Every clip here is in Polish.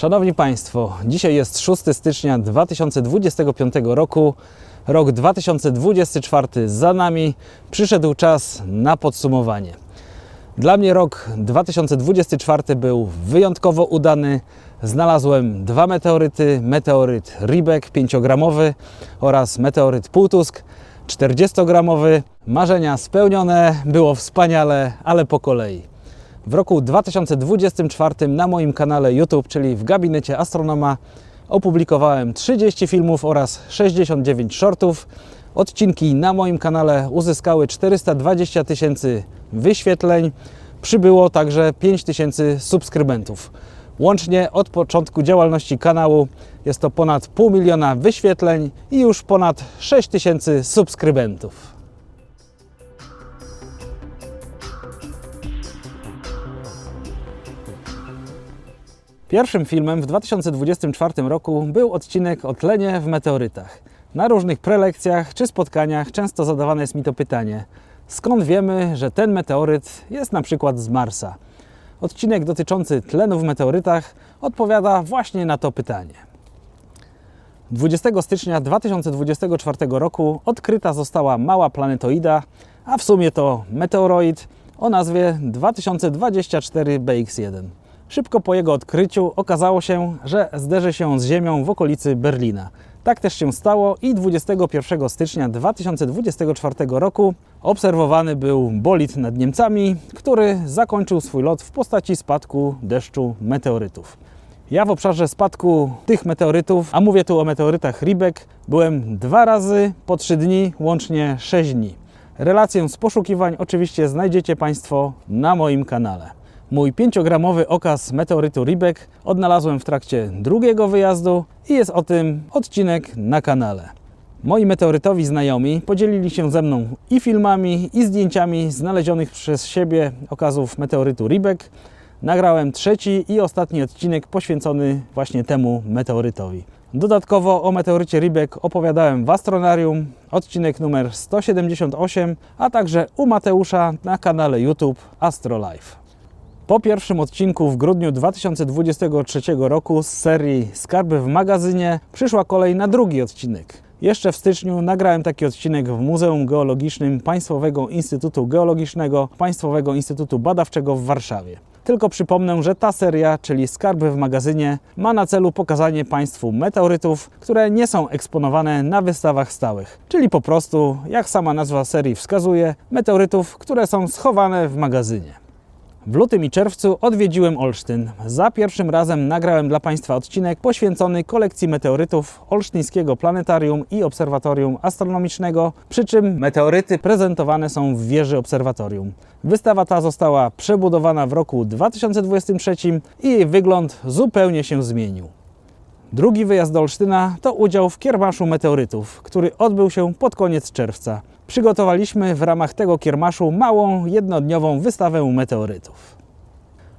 Szanowni Państwo, dzisiaj jest 6 stycznia 2025 roku. Rok 2024 za nami. Przyszedł czas na podsumowanie. Dla mnie rok 2024 był wyjątkowo udany. Znalazłem dwa meteoryty: meteoryt Ribek 5-gramowy oraz meteoryt Półtusk 40-gramowy. Marzenia spełnione, było wspaniale, ale po kolei. W roku 2024 na moim kanale YouTube, czyli w gabinecie astronoma, opublikowałem 30 filmów oraz 69 shortów. Odcinki na moim kanale uzyskały 420 tysięcy wyświetleń. Przybyło także 5 tysięcy subskrybentów. Łącznie od początku działalności kanału jest to ponad pół miliona wyświetleń i już ponad 6 tysięcy subskrybentów. Pierwszym filmem w 2024 roku był odcinek o tlenie w meteorytach. Na różnych prelekcjach czy spotkaniach często zadawane jest mi to pytanie: skąd wiemy, że ten meteoryt jest na przykład z Marsa? Odcinek dotyczący tlenu w meteorytach odpowiada właśnie na to pytanie. 20 stycznia 2024 roku odkryta została mała planetoida, a w sumie to meteoroid o nazwie 2024 BX1. Szybko po jego odkryciu okazało się, że zderzy się z Ziemią w okolicy Berlina. Tak też się stało i 21 stycznia 2024 roku obserwowany był bolid nad Niemcami, który zakończył swój lot w postaci spadku deszczu meteorytów. Ja w obszarze spadku tych meteorytów, a mówię tu o meteorytach Ribek, byłem dwa razy po trzy dni, łącznie 6 dni. Relację z poszukiwań oczywiście znajdziecie Państwo na moim kanale. Mój 5-gramowy okaz meteorytu Ribek odnalazłem w trakcie drugiego wyjazdu i jest o tym odcinek na kanale. Moi meteorytowi znajomi podzielili się ze mną i filmami, i zdjęciami znalezionych przez siebie okazów meteorytu Ribek. Nagrałem trzeci i ostatni odcinek poświęcony właśnie temu meteorytowi. Dodatkowo o meteorycie Ribek opowiadałem w Astronarium, odcinek numer 178, a także u Mateusza na kanale YouTube AstroLife. Po pierwszym odcinku w grudniu 2023 roku z serii Skarby w magazynie przyszła kolej na drugi odcinek. Jeszcze w styczniu nagrałem taki odcinek w Muzeum Geologicznym Państwowego Instytutu Geologicznego Państwowego Instytutu Badawczego w Warszawie. Tylko przypomnę, że ta seria, czyli Skarby w magazynie, ma na celu pokazanie Państwu meteorytów, które nie są eksponowane na wystawach stałych, czyli po prostu, jak sama nazwa serii wskazuje, meteorytów, które są schowane w magazynie. W lutym i czerwcu odwiedziłem Olsztyn. Za pierwszym razem nagrałem dla Państwa odcinek poświęcony kolekcji meteorytów Olsztyńskiego Planetarium i Obserwatorium Astronomicznego, przy czym meteoryty prezentowane są w wieży obserwatorium. Wystawa ta została przebudowana w roku 2023 i jej wygląd zupełnie się zmienił. Drugi wyjazd do Olsztyna to udział w kiermaszu meteorytów, który odbył się pod koniec czerwca. Przygotowaliśmy w ramach tego kiermaszu małą, jednodniową wystawę meteorytów.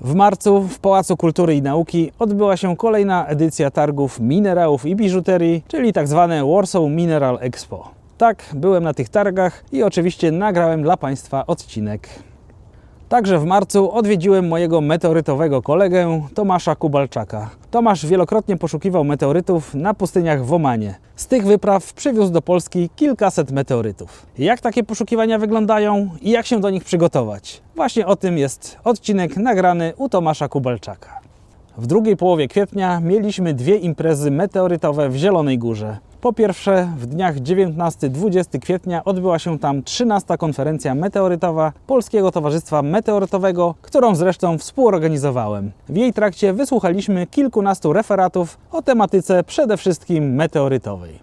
W marcu w Pałacu Kultury i Nauki odbyła się kolejna edycja targów minerałów i biżuterii, czyli tzw. Warsaw Mineral Expo. Tak, byłem na tych targach i oczywiście nagrałem dla Państwa odcinek. Także w marcu odwiedziłem mojego meteorytowego kolegę Tomasza Kubalczaka. Tomasz wielokrotnie poszukiwał meteorytów na pustyniach w Omanie. Z tych wypraw przywiózł do Polski kilkaset meteorytów. Jak takie poszukiwania wyglądają i jak się do nich przygotować? Właśnie o tym jest odcinek nagrany u Tomasza Kubalczaka. W drugiej połowie kwietnia mieliśmy dwie imprezy meteorytowe w Zielonej Górze. Po pierwsze, w dniach 19-20 kwietnia odbyła się tam 13. konferencja meteorytowa Polskiego Towarzystwa Meteorytowego, którą zresztą współorganizowałem. W jej trakcie wysłuchaliśmy kilkunastu referatów o tematyce przede wszystkim meteorytowej.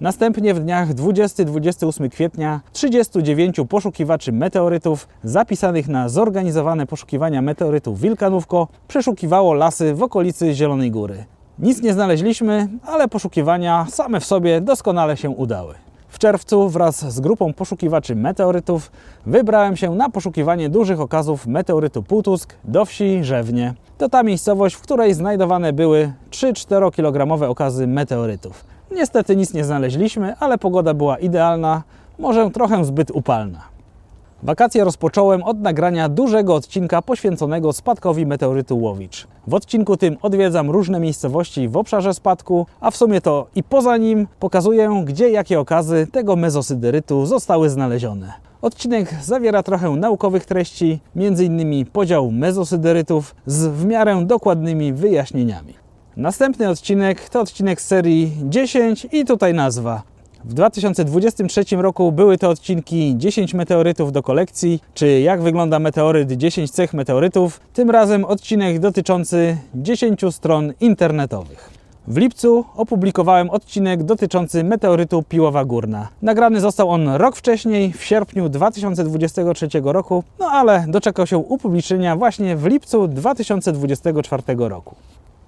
Następnie w dniach 20-28 kwietnia 39 poszukiwaczy meteorytów zapisanych na zorganizowane poszukiwania meteorytów Wilkanówko przeszukiwało lasy w okolicy Zielonej Góry. Nic nie znaleźliśmy, ale poszukiwania same w sobie doskonale się udały. W czerwcu wraz z grupą poszukiwaczy meteorytów wybrałem się na poszukiwanie dużych okazów meteorytu Półtusk do wsi Rzewnie. To ta miejscowość, w której znajdowane były 3-4 kg okazy meteorytów. Niestety nic nie znaleźliśmy, ale pogoda była idealna, może trochę zbyt upalna. Wakacje rozpocząłem od nagrania dużego odcinka poświęconego spadkowi meteorytu Łowicz. W odcinku tym odwiedzam różne miejscowości w obszarze spadku, a w sumie to i poza nim pokazuję, gdzie jakie okazy tego mezosyderytu zostały znalezione. Odcinek zawiera trochę naukowych treści, m.in. podział mezosyderytów z w miarę dokładnymi wyjaśnieniami. Następny odcinek to odcinek serii 10 i tutaj nazwa. W 2023 roku były to odcinki 10 meteorytów do kolekcji, czy jak wygląda meteoryt 10 cech meteorytów. Tym razem odcinek dotyczący 10 stron internetowych. W lipcu opublikowałem odcinek dotyczący meteorytu Piłowa Górna. Nagrany został on rok wcześniej, w sierpniu 2023 roku, no ale doczekał się upublicznienia właśnie w lipcu 2024 roku.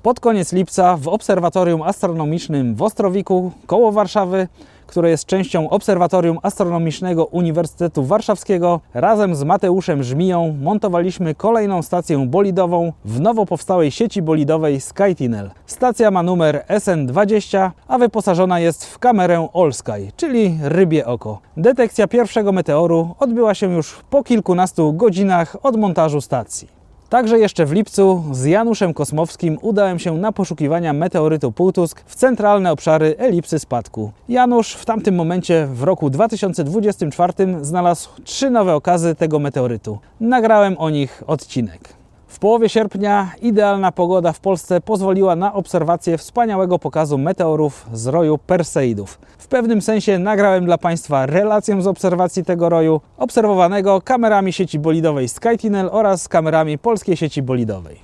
Pod koniec lipca w Obserwatorium Astronomicznym w Ostrowiku koło Warszawy, które jest częścią Obserwatorium Astronomicznego Uniwersytetu Warszawskiego, razem z Mateuszem Żmiją montowaliśmy kolejną stację bolidową w nowo powstałej sieci bolidowej SkyTunnel. Stacja ma numer SN20, a wyposażona jest w kamerę All-Sky, czyli rybie oko. Detekcja pierwszego meteoru odbyła się już po kilkunastu godzinach od montażu stacji. Także jeszcze w lipcu z Januszem Kosmowskim udałem się na poszukiwania meteorytu Półtusk w centralne obszary elipsy spadku. Janusz w tamtym momencie w roku 2024 znalazł trzy nowe okazy tego meteorytu. Nagrałem o nich odcinek. W połowie sierpnia idealna pogoda w Polsce pozwoliła na obserwację wspaniałego pokazu meteorów z roju Perseidów. W pewnym sensie nagrałem dla Państwa relację z obserwacji tego roju, obserwowanego kamerami sieci bolidowej SkyTunnel oraz kamerami polskiej sieci bolidowej.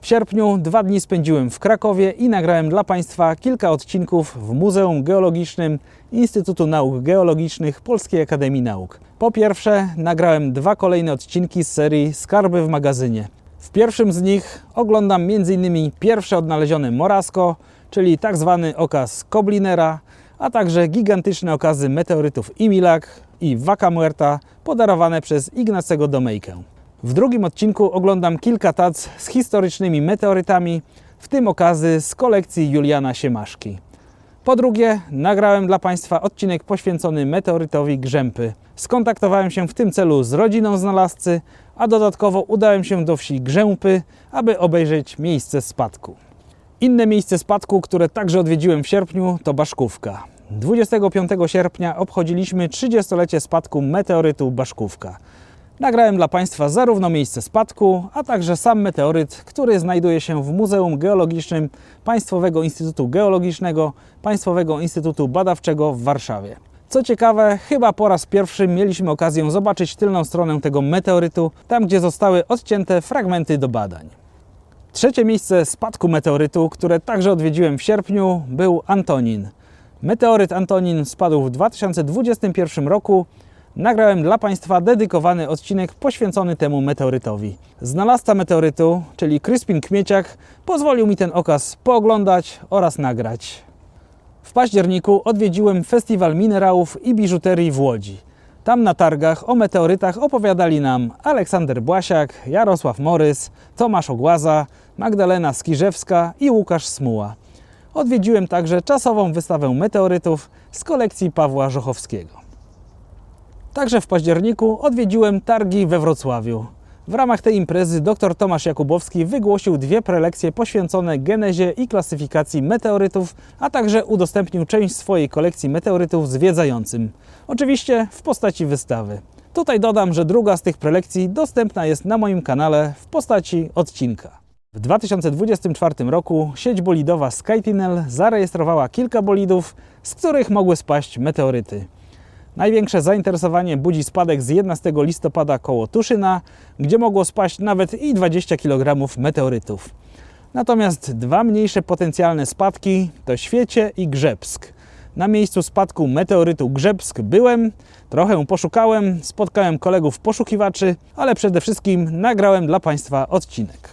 W sierpniu dwa dni spędziłem w Krakowie i nagrałem dla Państwa kilka odcinków w Muzeum Geologicznym Instytutu Nauk Geologicznych Polskiej Akademii Nauk. Po pierwsze, nagrałem dwa kolejne odcinki z serii Skarby w magazynie. W pierwszym z nich oglądam m.in. pierwsze odnalezione morasko, czyli tak zwany okaz Koblinera, a także gigantyczne okazy meteorytów Imilak i Vaca Muerta podarowane przez Ignacego Domejkę. W drugim odcinku oglądam kilka tac z historycznymi meteorytami, w tym okazy z kolekcji Juliana Siemaszki. Po drugie, nagrałem dla Państwa odcinek poświęcony meteorytowi Grzępy. Skontaktowałem się w tym celu z rodziną znalazcy, a dodatkowo udałem się do wsi Grzępy, aby obejrzeć miejsce spadku. Inne miejsce spadku, które także odwiedziłem w sierpniu, to Baszkówka. 25 sierpnia obchodziliśmy 30-lecie spadku meteorytu Baszkówka. Nagrałem dla Państwa zarówno miejsce spadku, a także sam meteoryt, który znajduje się w Muzeum Geologicznym Państwowego Instytutu Geologicznego Państwowego Instytutu Badawczego w Warszawie. Co ciekawe, chyba po raz pierwszy mieliśmy okazję zobaczyć tylną stronę tego meteorytu, tam gdzie zostały odcięte fragmenty do badań. Trzecie miejsce spadku meteorytu, które także odwiedziłem w sierpniu, był Antonin. Meteoryt Antonin spadł w 2021 roku. Nagrałem dla Państwa dedykowany odcinek poświęcony temu meteorytowi. Znalazca meteorytu, czyli Kryspin Kmieciak, pozwolił mi ten okaz pooglądać oraz nagrać. W październiku odwiedziłem Festiwal Minerałów i Biżuterii w Łodzi. Tam na targach o meteorytach opowiadali nam Aleksander Błasiak, Jarosław Morys, Tomasz Ogłaza, Magdalena Skiżewska i Łukasz Smuła. Odwiedziłem także czasową wystawę meteorytów z kolekcji Pawła Żochowskiego. Także w październiku odwiedziłem targi we Wrocławiu. W ramach tej imprezy dr Tomasz Jakubowski wygłosił dwie prelekcje poświęcone genezie i klasyfikacji meteorytów, a także udostępnił część swojej kolekcji meteorytów zwiedzającym. Oczywiście w postaci wystawy. Tutaj dodam, że druga z tych prelekcji dostępna jest na moim kanale w postaci odcinka. W 2024 roku sieć bolidowa SkyTunnel zarejestrowała kilka bolidów, z których mogły spaść meteoryty. Największe zainteresowanie budzi spadek z 11 listopada koło Tuszyna, gdzie mogło spaść nawet i 20 kg meteorytów. Natomiast dwa mniejsze potencjalne spadki to Świecie i Grzebsk. Na miejscu spadku meteorytu Grzebsk byłem, trochę poszukałem, spotkałem kolegów poszukiwaczy, ale przede wszystkim nagrałem dla Państwa odcinek.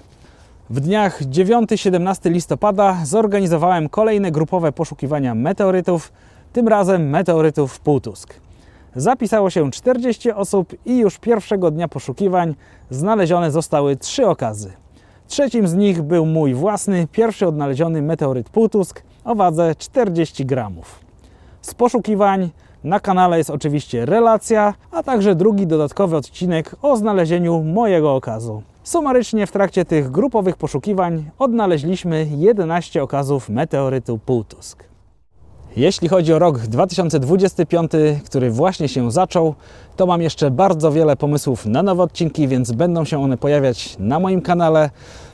W dniach 9-17 listopada zorganizowałem kolejne grupowe poszukiwania meteorytów, tym razem meteorytów Półtusk. Zapisało się 40 osób i już pierwszego dnia poszukiwań znalezione zostały trzy okazy. Trzecim z nich był mój własny, pierwszy odnaleziony meteoryt Półtusk o wadze 40 gramów. Z poszukiwań Na kanale jest oczywiście relacja, a także drugi dodatkowy odcinek o znalezieniu mojego okazu. Sumarycznie w trakcie tych grupowych poszukiwań odnaleźliśmy 11 okazów meteorytu Półtusk. Jeśli chodzi o rok 2025, który właśnie się zaczął, to mam jeszcze bardzo wiele pomysłów na nowe odcinki, więc będą się one pojawiać na moim kanale.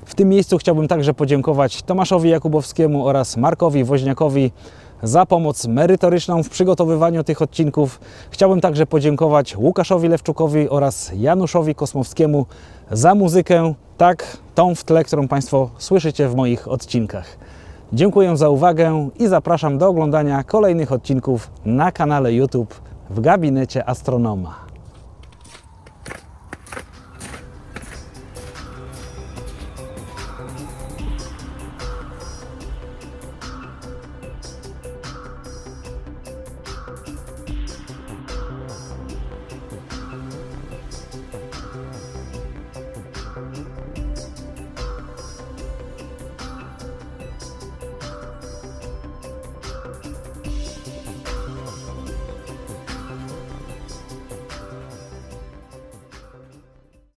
W tym miejscu chciałbym także podziękować Tomaszowi Jakubowskiemu oraz Markowi Woźniakowi za pomoc merytoryczną w przygotowywaniu tych odcinków. Chciałbym także podziękować Łukaszowi Lewczukowi oraz Januszowi Kosmowskiemu za muzykę, tak tą w tle, którą Państwo słyszycie w moich odcinkach. Dziękuję za uwagę i zapraszam do oglądania kolejnych odcinków na kanale YouTube w gabinecie astronoma.